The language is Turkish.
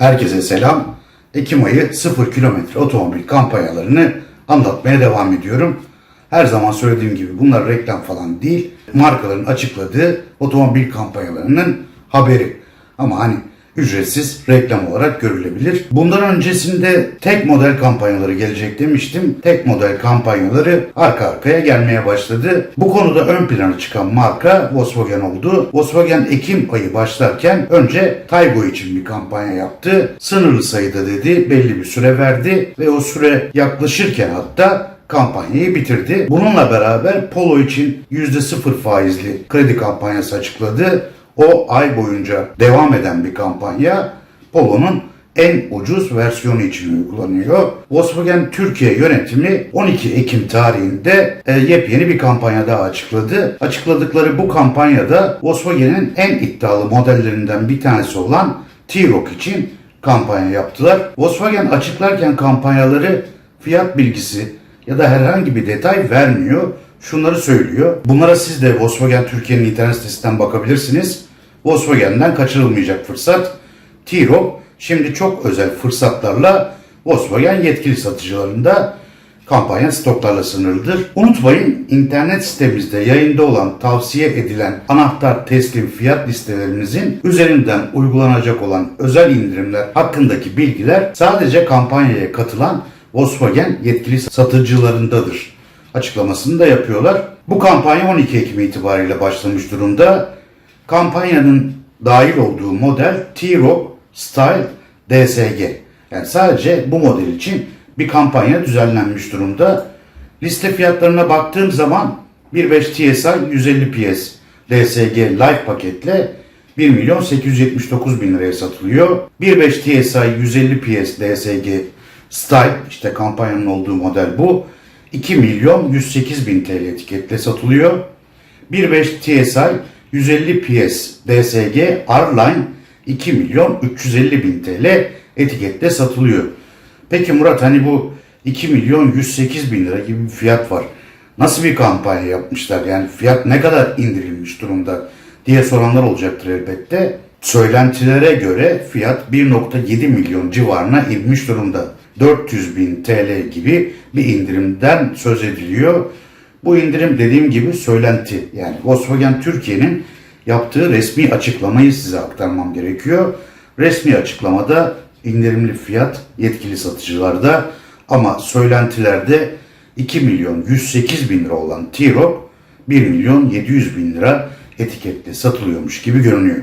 Herkese selam. Ekim ayı 0 kilometre otomobil kampanyalarını anlatmaya devam ediyorum. Her zaman söylediğim gibi bunlar reklam falan değil. Markaların açıkladığı otomobil kampanyalarının haberi. Ama hani ücretsiz reklam olarak görülebilir. Bundan öncesinde tek model kampanyaları gelecek demiştim. Tek model kampanyaları arka arkaya gelmeye başladı. Bu konuda ön plana çıkan marka Volkswagen oldu. Volkswagen Ekim ayı başlarken önce Taygo için bir kampanya yaptı. Sınırlı sayıda dedi, belli bir süre verdi ve o süre yaklaşırken hatta kampanyayı bitirdi. Bununla beraber Polo için %0 faizli kredi kampanyası açıkladı. O ay boyunca devam eden bir kampanya Polo'nun en ucuz versiyonu için uygulanıyor. Volkswagen Türkiye yönetimi 12 Ekim tarihinde e, yepyeni bir kampanya daha açıkladı. Açıkladıkları bu kampanyada Volkswagen'in en iddialı modellerinden bir tanesi olan T-Roc için kampanya yaptılar. Volkswagen açıklarken kampanyaları fiyat bilgisi ya da herhangi bir detay vermiyor. Şunları söylüyor. Bunlara siz de Volkswagen Türkiye'nin internet sitesinden bakabilirsiniz. Volkswagen'den kaçırılmayacak fırsat. T-Roc şimdi çok özel fırsatlarla Volkswagen yetkili satıcılarında kampanya stoklarla sınırlıdır. Unutmayın internet sitemizde yayında olan tavsiye edilen anahtar teslim fiyat listelerimizin üzerinden uygulanacak olan özel indirimler hakkındaki bilgiler sadece kampanyaya katılan Volkswagen yetkili satıcılarındadır. Açıklamasını da yapıyorlar. Bu kampanya 12 Ekim itibariyle başlamış durumda. Kampanyanın dahil olduğu model T-Roc Style DSG. Yani sadece bu model için bir kampanya düzenlenmiş durumda. Liste fiyatlarına baktığım zaman 1.5 TSI 150 PS DSG Live paketle 1 milyon 879 bin liraya satılıyor. 1.5 TSI 150 PS DSG Style işte kampanyanın olduğu model bu. 2 milyon 108 bin TL etiketle satılıyor. 1.5 TSI 150 PS DSG R-Line 2 milyon 350 bin TL etikette satılıyor. Peki Murat hani bu 2 milyon 108 bin lira gibi bir fiyat var. Nasıl bir kampanya yapmışlar? Yani fiyat ne kadar indirilmiş durumda diye soranlar olacaktır elbette. Söylentilere göre fiyat 1.7 milyon civarına inmiş durumda. 400 bin TL gibi bir indirimden söz ediliyor. Bu indirim dediğim gibi söylenti. Yani Volkswagen Türkiye'nin yaptığı resmi açıklamayı size aktarmam gerekiyor. Resmi açıklamada indirimli fiyat yetkili satıcılarda ama söylentilerde 2 milyon 108 bin lira olan T-Roc 1 milyon 700 bin lira etikette satılıyormuş gibi görünüyor.